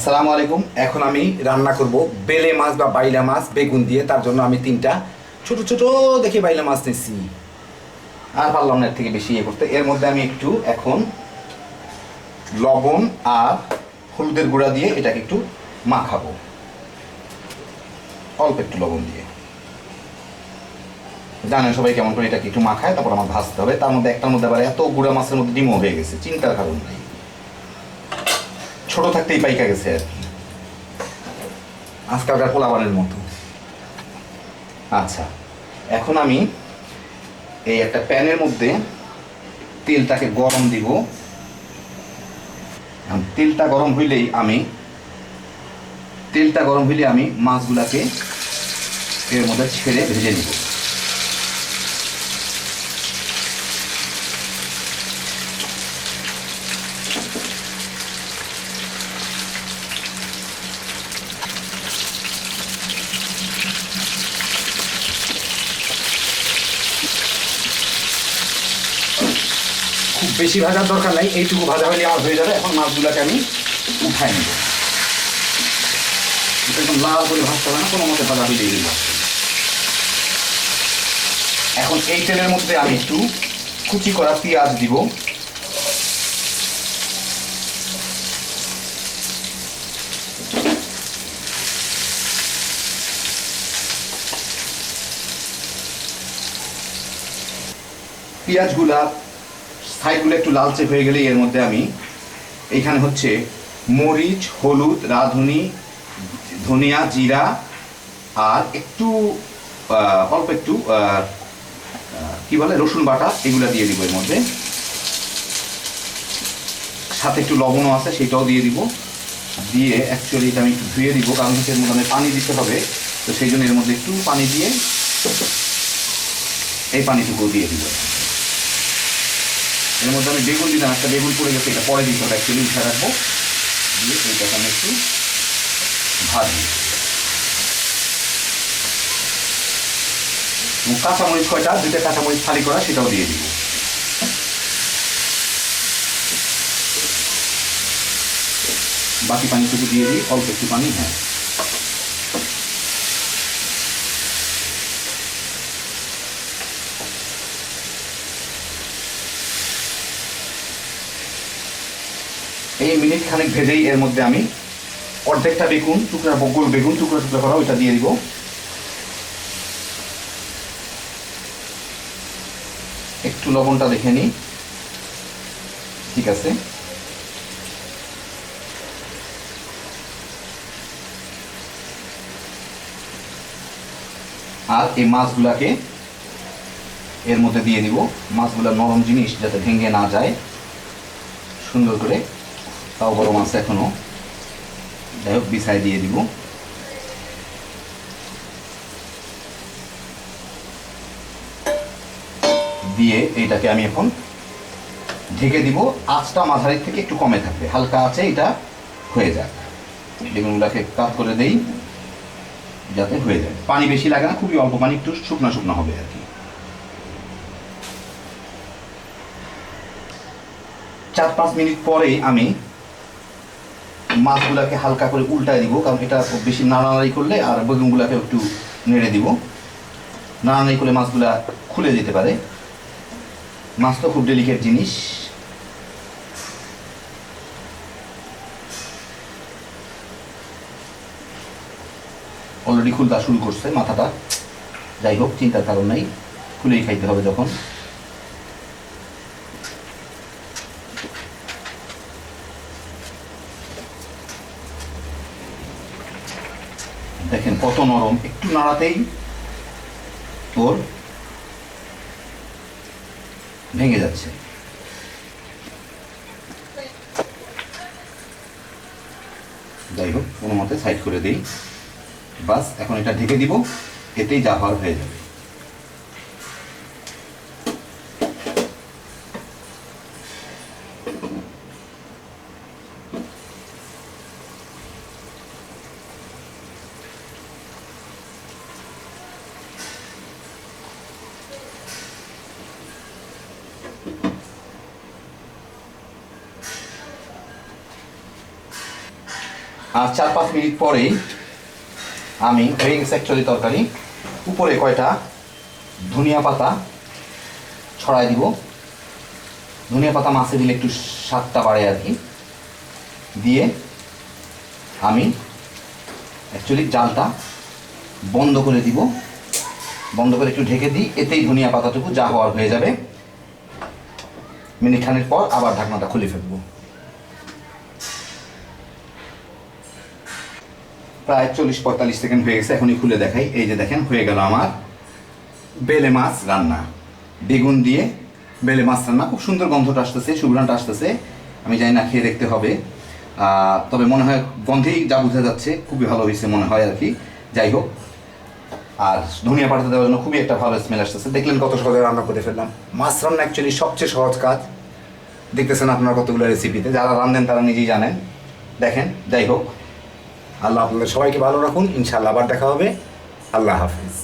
আসসালামু আলাইকুম। এখন আমি রান্না করব বেলে মাছ বা বাইলা মাছ, বেগুন দিয়ে। তার জন্য আমি তিনটা ছোট ছোট দেখে বাইলা মাছ নিচ্ছি আর পারলাম না এর থেকে বেশি ইয়ে করতে। এর মধ্যে আমি একটু এখন লবণ আর হলুদের গুঁড়া দিয়ে এটাকে একটু মাখাবো। অল্প একটু লবণ দিয়ে। জানেন সবাই কেমন করে এটাকে একটু মাখায়, তারপর আমার ভাজতে হবে। তার মধ্যে একটার মধ্যে আবার এত গুঁড়া মাছের মধ্যে ডিমও হয়ে গেছে। চিন্তার কারণ নেই। ছোট থাকতেই পাইকা গেছে আর কি। আজকালকার পোলাবানের মতো। আচ্ছা এখন আমি এই একটা প্যানের মধ্যে তেলটাকে গরম দিব। তেলটা গরম হইলেই আমি, তেলটা গরম হইলে আমি মাছগুলাকে এর মধ্যে ছেড়ে ভেজে নিব। খুব বেশি ভাজার দরকার নাই, এইটুকু ভাজা হলে আমার হয়ে যাবে। এখন মাছগুলোকে আমি উঠাই নেব। একদম লাল করে ভাজতে হবে না, কোনো মতে ভাজা হয়ে গেলে। এখন এই তেলের মধ্যে আমি একটু কুচি করা পেঁয়াজ দিব। পেঁয়াজগুলা সাইডগুলো একটু লালচে হয়ে গেলে এর মধ্যে আমি এইখানে হচ্ছে মরিচ, হলুদ, রাঁধুনি, ধনিয়া, জিরা আর একটু অল্প একটু কি বলে, রসুন বাটা এগুলো দিয়ে দিব এর মধ্যে। সাথে একটু লবণও আছে, সেটাও দিয়ে দিব। দিয়ে অ্যাকচুয়ালি এটা আমি একটু ধুয়ে দিব, কারণ হচ্ছে এর মধ্যে পানি দিতে হবে। তো সেই জন্য এর মধ্যে একটু পানি দিয়ে এই পানিটুকু দিয়ে দিব। এর মধ্যে আমি বেগুন দিলাম একটা বেগুন পড়ে গেছে, এটা পরে দিতে হবে অ্যাকচুয়ালি উঠে রাখব। দিয়ে এইটাকে আমি একটু ভাজি। কাঁচামরিচ কয়টা, দুইটা কাঁচামরিচ ফালি করা, সেটাও দিয়ে দিব। বাকি পানিটুকু দিয়ে দিই, অল্প একটু পানি হ্যাঁ। এই মিনিট খানেক ভেজেই এর মধ্যে আমি অর্ধেকটা বেগুন, টুকরা গোল বেগুন, টুকরা টুকরা করা ওইটা দিয়ে দিব। একটু লবণটা দেখে নিই। ঠিক আছে। আর এই মাছগুলাকে এর মধ্যে দিয়ে দিব। মাছগুলা নরম জিনিস যাতে ভেঙে না যায়। সুন্দর করে তাও বড় মাছ এখনও। যাই হোক, বিছাই দিয়ে দিব। দিয়ে এইটাকে আমি এখন ঢেকে দিব। আঁচটা মাঝারির থেকে একটু কমে থাকবে। হালকা আছে, এটা হয়ে যাক। বেগুনগুলোকে কাট করে দেই, যাতে হয়ে যায়। পানি বেশি লাগে না, খুবই অল্প পানি, একটু শুকনো শুকনো হবে আর কি। চার পাঁচ মিনিট পরেই আমি মাছগুলাকে হালকা করে উল্টায় দিব, কারণ এটা বেশি নাড়ানাড়ি করলে আর বেগুনগুলাকে একটু নেড়ে দিব। নাড়ানাড়ি করলে মাছগুলা খুলে যেতে পারে। মাছ তো খুব ডেলিকেট জিনিস। অলরেডি খুলতা শুরু করছে মাথাটা। যাই হোক, চিন্তার কারণ নাই। খুলেই খাইতে হবে যখন। দেখেন কত নরম, একটু নাড়াতেই ওর ভেঙে যাচ্ছে। যাই হোক, কোনো মতে সাইড করে দিই। বাস, এখন এটা ঢেকে দিব, এতেই যা হয়ে যাবে। আর চার পাঁচ মিনিট পরেই আমি হয়ে গেছে অ্যাকচুয়ালি তরকারি, উপরে কয়টা ধনিয়া পাতা ছড়াই দিব। ধনিয়া পাতা মাছে দিলে একটু স্বাদটা বাড়ে আর কি। দিয়ে আমি অ্যাকচুয়ালি জালটা বন্ধ করে দিব। বন্ধ করে একটু ঢেকে দিই, এতেই ধনিয়া পাতাটুকু যা হওয়ার হয়ে যাবে। মিনিট খানের পর আবার ঢাকনাটা খুলে ফেলব। প্রায় চল্লিশ পঁয়তাল্লিশ সেকেন্ড হয়ে গেছে, এখনই খুলে দেখাই। এই যে দেখেন, হয়ে গেল আমার বেলে মাছ রান্না। বেগুন দিয়ে বেলে মাছ রান্না। খুব সুন্দর গন্ধটা আসতেছে সুগ্রানটা আসতেছে। আমি জানি না, খেয়ে দেখতে হবে। তবে মনে হয় গন্ধেই যা বোঝা যাচ্ছে, খুবই ভালো হয়েছে মনে হয় আর কি। যাই হোক, আর ধনিয়া পাঠাতে দেওয়ার জন্য খুবই একটা ভালো স্মেল আসতেছে। দেখলেন কত সহজে রান্না করে ফেললাম। মাছ রান্না অ্যাকচুয়ালি সবচেয়ে সহজ কাজ। দেখতেছেন আপনার কতগুলো রেসিপিতে যারা রান্ধেন তারা নিজেই জানেন। দেখেন, যাই হোক। আল্লাহ আপনাদের সবাইকে ভালো রাখুন। ইনশাআল্লাহ আবার দেখা হবে। আল্লাহ হাফিজ।